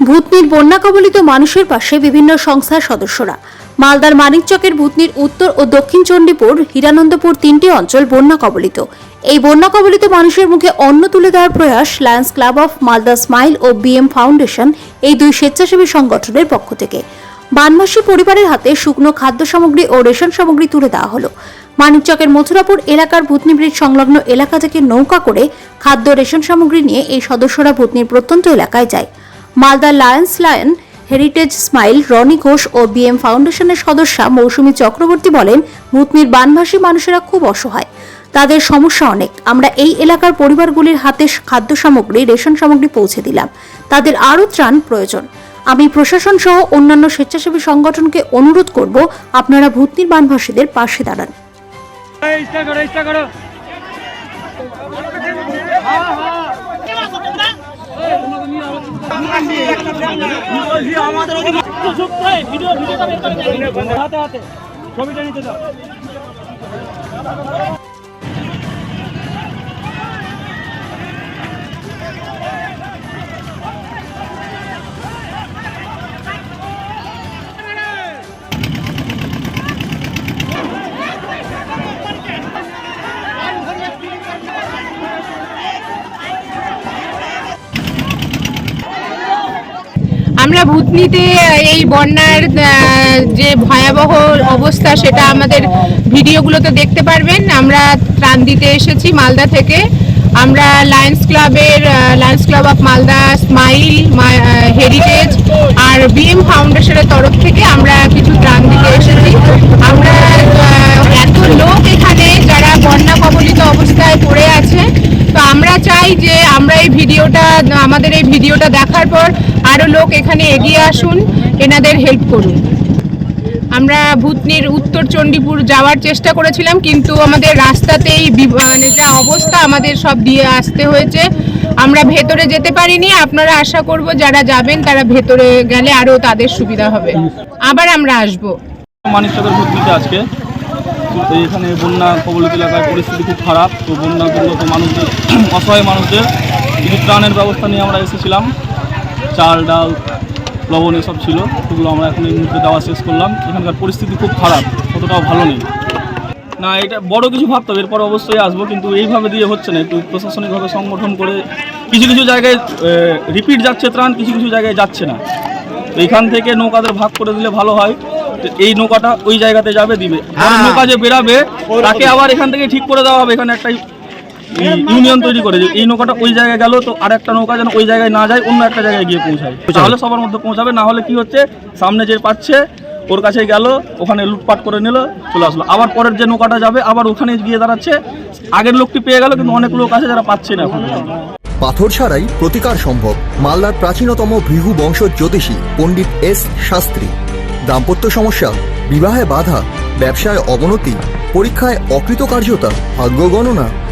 ভূতনির বন্যা কবলিত মানুষের পাশে বিভিন্ন সংস্থার সদস্যরা। মালদার মানিকচকের ভূতনির উত্তর ও দক্ষিণ চণ্ডীপুর, হীরানন্দপুর তিনটি অঞ্চল বন্যা কবলিত। এই বন্যা কবলিত মানুষের মুখে অন্ন তুলে দেওয়ার প্রয়াস Lions club of Malda smile O BM foundation এই দুই স্বেচ্ছাসেবী সংগঠনের পক্ষ থেকে। বানবাসী পরিবারের হাতে শুকনো খাদ্য সামগ্রী ও রেশন সামগ্রী তুলে দেওয়া হলো। মানিকচকের মথুরাপুর এলাকার ভূতনি সংলগ্ন এলাকা থেকে নৌকা করে খাদ্য রেশন সামগ্রী নিয়ে এই সদস্যরা ভূতনির প্রত্যন্ত এলাকায় যায়। Malda Lions Lion heritage smile Roni Ghosh ও বিএম ফাউন্ডেশনের সদস্যা মৌসুমী চক্রবর্তী বলেন ভূতনির বানভাসী মানুষেরা খুব অসহায়। তাদের সমস্যা অনেক। আমরা এই এলাকার পরিবারগুলির হাতে খাদ্য সামগ্রী, রেশন সামগ্রী পৌঁছে দিলাম। তাদের আরও ত্রাণ প্রয়োজন। আমি প্রশাসন সহ অন্যান্য স্বেচ্ছাসেবী সংগঠনকে অনুরোধ করব, আপনারা ভূতনির বানভাসীদের পাশে দাঁড়ান। ইচ্ছা ভিডিও ভিডিও ছবিটা নিতে দাও আমরা ভূতনিতে এই বন্যার যে ভয়াবহ অবস্থা সেটা আমাদের ভিডিওগুলোতে দেখতে পারবেন। আমরা ত্রাণ দিতে এসেছি মালদা থেকে। আমরা লায়ন্স ক্লাবের Lions club of Malda smile heritage R BM ফাউন্ডেশনের তরফ থেকে আমরা কিছু ত্রাণ দিতে এসেছি। আমরা আহ, এত লোক এখানে যারা বন্যা কবলিত অবস্থায় পড়ে আছে তো আমরা চাই যে আমরা এই ভিডিওটা, আমাদের এই ভিডিওটা দেখার পর আরও লোক এখানে এগিয়ে আসুন, এনাদের হেল্প করুন। আমরা ভূতনির উত্তর চণ্ডীপুর যাওয়ার চেষ্টা করেছিলাম, কিন্তু আমাদের রাস্তাতেই মানে যা অবস্থা আমাদের সব দিয়ে আসতে হয়েছে। আমরা ভেতরে যেতে পারিনি, আপনারা আশা করব যারা যাবেন তারা ভেতরে গেলে আরও তাদের সুবিধা হবে। আবার আমরা আসব। মানিকচকের ভূতনিতে আজকে। এখানে বন্যা কবলিত এলাকার পরিস্থিতি খুব খারাপ, তো বন্যা মানুষদের অসহায় মানুষদের কিছু ত্রাণের ব্যবস্থা নিয়ে আমরা এসেছিলাম চাল ডাল লবণ এসব ছিল সেগুলো আমরা এখন এই মুহূর্তে দেওয়া শেষ করলাম। এখানকার পরিস্থিতি খুব খারাপ অতটাও ভালো নেই। না এটা বড় কিছু ভাবতে হবে এরপর অবশ্যই আসব কিন্তু এইভাবে দিয়ে হচ্ছে না একটু প্রশাসনিকভাবে সংগঠন করে কিছু কিছু জায়গায় রিপিট যাচ্ছে ত্রাণ কিছু কিছু জায়গায় যাচ্ছে না। তো এইখান থেকে নৌকাদের ভাগ করে দিলে ভালো হয় তো এই নৌকাটা ওই জায়গাতে যাবে দিবে। আর নৌকা যে বেরাবে তাকে আবার এখান থেকে ঠিক করে দেওয়া হবে এখানে একটা ইউনিয়ন তৈরি করে যে এই নৌকাটা ওই জায়গায় গেল তো আর একটা নৌকা যেন ওই জায়গায় না যায়, অন্য একটা জায়গায় গিয়ে পৌঁছায়। তাহলে সবার মধ্যে পৌঁছাবে, না হলে কি হচ্ছে, সামনে যে পাচ্ছে, ওর কাছে গেল, ওখানে লুটপাট করে নিল, চলে আসলো। আবার পরের যে নৌকাটা যাবে, আবার ওখানে গিয়ে দাঁড়াচ্ছে। আগের লোকটি পেয়ে গেল, কিন্তু অনেক লোক আছে যারা পাচ্ছে না এখন। পাথর ছাড়াই প্রতিকার সম্ভব। মালদার প্রাচীনতম ভৃহু বংশ জ্যোতিষী পণ্ডিত এস শাস্ত্রী। দাম্পত্য সমস্যা, বিবাহে বাধা, ব্যবসায় অবনতি, পরীক্ষায় অকৃতকার্যতা, ভাগ্য গণনা